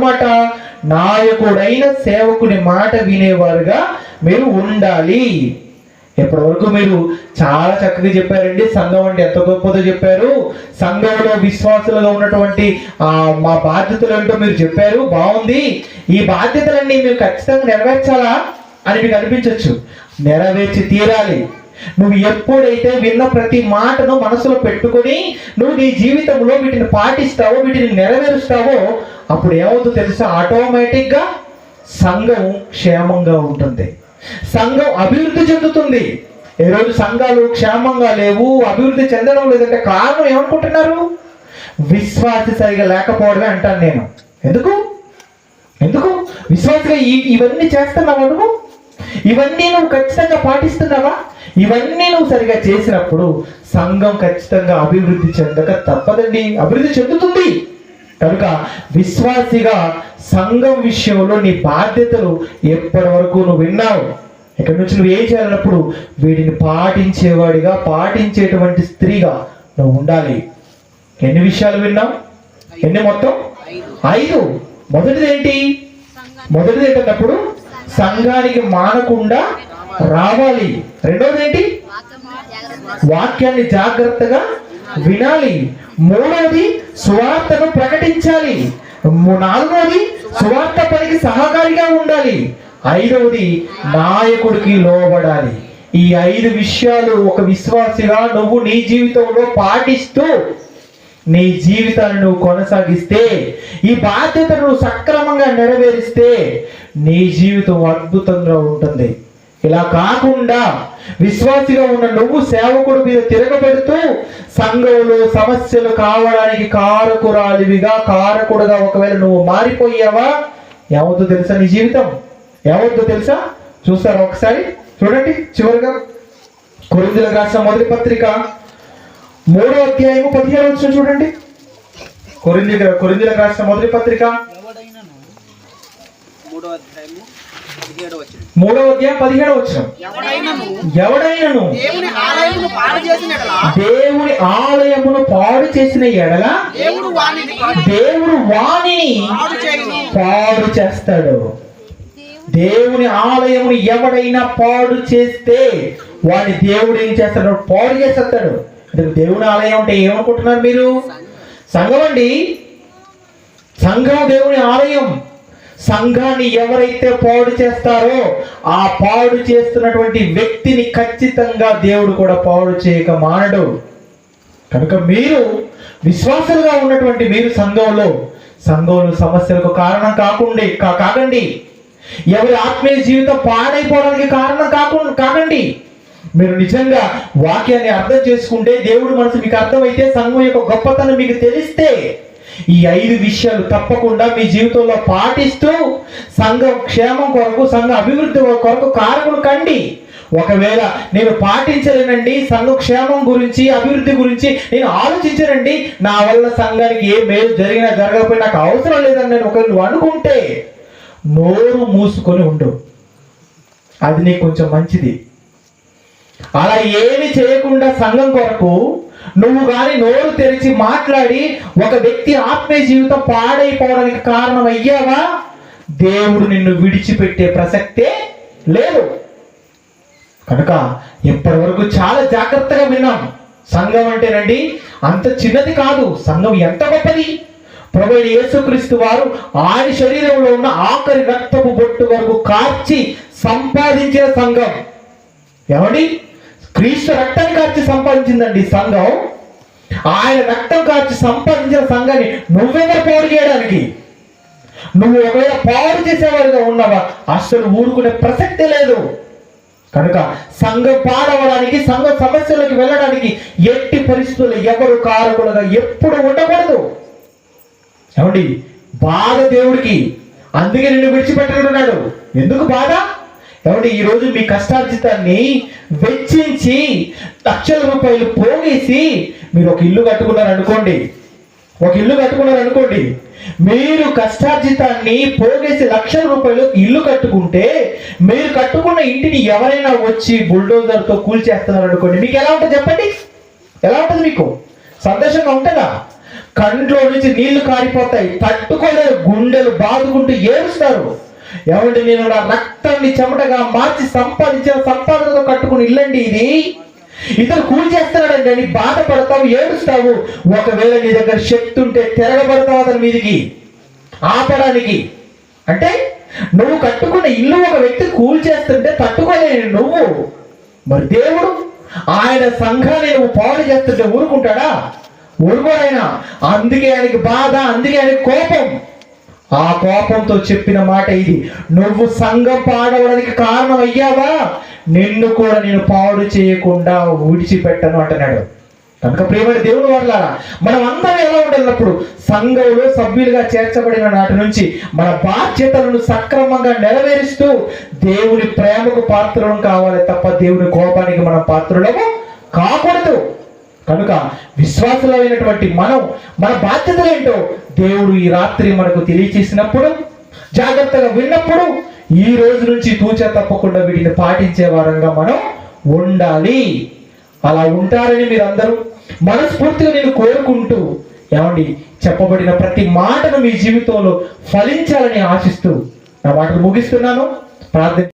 మాట నాయకుడైన సేవకుని మాట వినేవారుగా మీరు ఉండాలి. ఇప్పటివరకు మీరు చాలా చక్కగా చెప్పారండి. సంఘం అంటే ఎంత గొప్పదో చెప్పారు. సంఘంలో విశ్వాసులుగా ఉన్నటువంటి మా బాధ్యతలు ఏంటో మీరు చెప్పారు. బాగుంది. ఈ బాధ్యతలన్నీ మీరు ఖచ్చితంగా నెరవేర్చాలా అని మీకు అనిపించవచ్చు నెరవేర్చి తీరాలి. నువ్వు ఎప్పుడైతే విన్న ప్రతి మాటను మనసులో పెట్టుకొని నువ్వు నీ జీవితంలో వీటిని పాటిస్తావో వీటిని నెరవేరుస్తావో అప్పుడు ఏమవుతుందో తెలుసా? ఆటోమేటిక్గా సంఘం క్షేమంగా ఉంటుంది. సంఘం అభివృద్ధి చెందుతుంది. ఈ రోజు సంఘాలు క్షేమంగా లేవు అభివృద్ధి చెందడం లేదంటే కారణం ఏమనుకుంటున్నారు? విశ్వాస సరిగా లేకపోవడమే అంటాను నేను. ఎందుకు? ఎందుకు? విశ్వాసగా ఇవన్నీ చేస్తున్నావు నువ్వు? ఇవన్నీ నువ్వు ఖచ్చితంగా పాటిస్తున్నావా? ఇవన్నీ నువ్వు సరిగా చేసినప్పుడు సంఘం ఖచ్చితంగా అభివృద్ధి చెందక తప్పదండి. అభివృద్ధి చెందుతుంది. కనుక విశ్వాసిగా సంఘం విషయంలో నీ బాధ్యతలు ఎప్పటి వరకు నువ్వు విన్నావు? ఇక్కడ నుంచి నువ్వు ఏం చేయాలన్నప్పుడు వీటిని పాటించేవాడిగా పాటించేటువంటి స్త్రీగా నువ్వు ఉండాలి. ఎన్ని విషయాలు విన్నావు? ఎన్ని మొత్తం? ఐదు. మొదటిది ఏంటి? మొదటిది ఏంటన్నప్పుడు? సంఘానికి మానకుండా రావాలి. రెండోది ఏంటి? వాక్యాన్ని జాగ్రత్తగా వినాలి. మూడవది సువార్తను ప్రకటించాలి. నాలుగోది సువార్త పనికి సహకారిగా ఉండాలి. ఐదవది నాయకుడికి లోబడాలి. ఈ ఐదు విషయాలు ఒక విశ్వాసిగా నువ్వు నీ జీవితంలో పాటిస్తూ నీ జీవితాన్ని నువ్వు కొనసాగిస్తే ఈ బాధ్యతను నువ్వు సక్రమంగా నెరవేరిస్తే నీ జీవితం అద్భుతంగా ఉంటుంది. ఇలా కాకుండా విశ్వాసిగా ఉన్న నువ్వు సేవకుడు మీద తిరగబెడుతూ సంఘంలో సమస్యలు కావడానికి కారకురాలివిగా కారకుడుగా ఒకవేళ నువ్వు మారిపోయావా? ఏమవుతుందో తెలుసా నీ జీవితం? ఏమవుతుందో తెలుసా? చూస్తారా ఒకసారి? చూడండి చివరిగా కొరిందులకు రాసిన మొదటి పత్రిక మూడో అధ్యాయము పదిహేను వచ్చిన చూడండి. కొరింది కొరిందులకు రాసిన మొదటి పత్రిక. ఎవడైనను మూడో అధ్యాయము పదిహేడు వచ్చిన మూడో అధ్యాయం పదిహేడు వచ్చిన ఎవడైనను? దేవుని ఆలయమును పాడు చేసిన ఎడల? దేవుని ఆలయమును పాడు చేసిన ఎడల? దేవుడు వాణిని పాడు చేస్తాడు. దేవుని ఆలయమును ఎవడైనా పాడు చేస్తే వాడిని దేవుడు ఏం చేస్తాడు? పాడు చేసేస్తాడు అంటే దేవుని ఆలయం అంటే ఏమనుకుంటున్నారు మీరు? సంఘం అండి సంఘం దేవుని ఆలయం. సంఘాన్ని ఎవరైతే పాడు చేస్తారో ఆ పాడు చేస్తున్నటువంటి వ్యక్తిని ఖచ్చితంగా దేవుడు కూడా పాడు చేయక మానడు. కనుక మీరు విశ్వాసులుగా ఉన్నటువంటి మీరు సంఘంలో సంఘంలో సమస్యలకు కారణం కాకుండా కా- కాకండి. ఎవరి ఆత్మీయ జీవితం పాడైపోవడానికి కారణం కాకుండా కాకండి. మీరు నిజంగా వాక్యాన్ని అర్థం చేసుకుంటే దేవుడు మనసు మీకు అర్థమైతే సంఘం యొక్క గొప్పతనం మీకు తెలిస్తే ఈ ఐదు విషయాలు తప్పకుండా మీ జీవితంలో పాటిస్తూ సంఘం క్షేమం కొరకు సంఘ అభివృద్ధి కొరకు కారకులు కండి. ఒకవేళ నేను పాటించలేనండి సంఘ క్షేమం గురించి అభివృద్ధి గురించి నేను ఆలోచించనండి నా వల్ల సంఘానికి ఏ మేలు జరిగినా జరగకపోయినా నాకు అవసరం లేదని నేను ఒకవేళ అనుకుంటే నోరు మూసుకొని ఉండు. అది నీకు కొంచెం మంచిది. అలా ఏమి చేయకుండా సంఘం కొరకు నువ్వు కానీ నోరు తెరిచి మాట్లాడి ఒక వ్యక్తి ఆత్మీయ జీవితం పాడైపోవడానికి కారణం అయ్యావా దేవుడు నిన్ను విడిచిపెట్టే ప్రసక్తే లేదు. కనుక ఇప్పటి వరకు చాలా జాగ్రత్తగా విన్నాం. సంఘం అంటేనండి అంత చిన్నది కాదు. సంఘం ఎంత గొప్పది? ప్రభు యేసుక్రీస్తు వారు ఆయన శరీరంలో ఉన్న ఆఖరి రక్తపు బొట్టు వరకు కార్చి సంపాదించిన సంఘం. ఏమండి? క్రీస్తు రక్తం కార్చి సంపాదించిందండి సంఘం. ఆయన రక్తం కార్చి సంపాదించిన సంఘాన్ని నువ్వెవరు పోరు చేయడానికి? నువ్వు ఒకవేళ పాడు చేసేవాడిగా ఉన్నావా? అసలు ఊరుకునే ప్రసక్తి లేదు. కనుక సంఘం పాడవడానికి సంఘ సమస్యలకు వెళ్ళడానికి ఎట్టి పరిస్థితులు ఎవరు కారకులుగా ఎప్పుడు ఉండకూడదు. ఏమండి? బాధ దేవుడికి. అందుకే నిన్ను విడిచిపెట్టనున్నాడు. ఎందుకు బాధ? ఏమండి ఈరోజు మీ కష్టార్జితాన్ని వెచ్చించి లక్షల రూపాయలు పోగేసి మీరు ఒక ఇల్లు కట్టుకున్నారు అనుకోండి. ఒక ఇల్లు కట్టుకున్నారు అనుకోండి. మీరు కష్టార్జితాన్ని పోగేసి లక్షల రూపాయలు ఇల్లు కట్టుకుంటే మీరు కట్టుకున్న ఇంటిని ఎవరైనా వచ్చి బుల్డోజర్తో కూల్చేస్తున్నారు అనుకోండి. మీకు ఎలా ఉంటుంది చెప్పండి? ఎలా ఉంటుంది మీకు? సంతోషంగా ఉంటుందా? కంట్లో నుంచి నీళ్ళు కారిపోతాయి. తట్టుకోలేరు గుండెలు బాదుకుంటూ ఏడుస్తారు. ఏమంటే నేను నా రక్తాన్ని చెమటగా మార్చి సంపాదించిన సంపాదనతో కట్టుకుని ఇల్లండి ఇది. ఇతను కూల్ చేస్తున్నాడండి అని బాధపడతావు ఏడుస్తావు. ఒకవేళ నీ దగ్గర శక్తి ఉంటే తిరగబడతావు అతని మీదికి ఆపడానికి. అంటే నువ్వు కట్టుకున్న ఇల్లు ఒక వ్యక్తి కూల్ చేస్తుంటే తట్టుకోలేని నువ్వు. మరి దేవుడు ఆయన సంఘాన్ని నువ్వు పాడు చేస్తుంటే ఊరుకుంటాడా? ఊరుకోడైనా అందుకే ఆయనకి బాధ అందుకే ఆయనకి కోపం. ఆ కోపంతో చెప్పిన మాట ఇది. నువ్వు సంఘం పాడవడానికి కారణం అయ్యావా నిన్ను కూడా నేను పాడు చేయకుండా విడిచిపెట్టను అంటున్నాడు. కనుక ప్రియమైన దేవుడు వాళ్ళారా మనం అందరం ఎలా ఉండాలన్నప్పుడు సంఘంలో సభ్యులుగా చేర్చబడిన నాటి నుంచి మన బాధ్యతలను సక్రమంగా నెరవేరుస్తూ దేవుని ప్రేమకు పాత్రలను కావాలి తప్ప దేవుని కోపానికి మనం పాత్రలము కాకూడదు. కనుక విశ్వాసులైనటువంటి మనం మన బాధ్యతలు ఏంటో దేవుడు ఈ రాత్రి మనకు తెలియచేసినప్పుడు జాగ్రత్తగా విన్నప్పుడు ఈ రోజు నుంచి తూచా తప్పకుండా వీటిని పాటించే వారంగా మనం ఉండాలి. అలా ఉంటారని మీరందరూ మనస్ఫూర్తిగా నేను కోరుకుంటూ ఏమండి చెప్పబడిన ప్రతి మాటను మీ జీవితంలో ఫలించాలని ఆశిస్తూ నా మాటలు ముగిస్తున్నాను. ప్రార్థన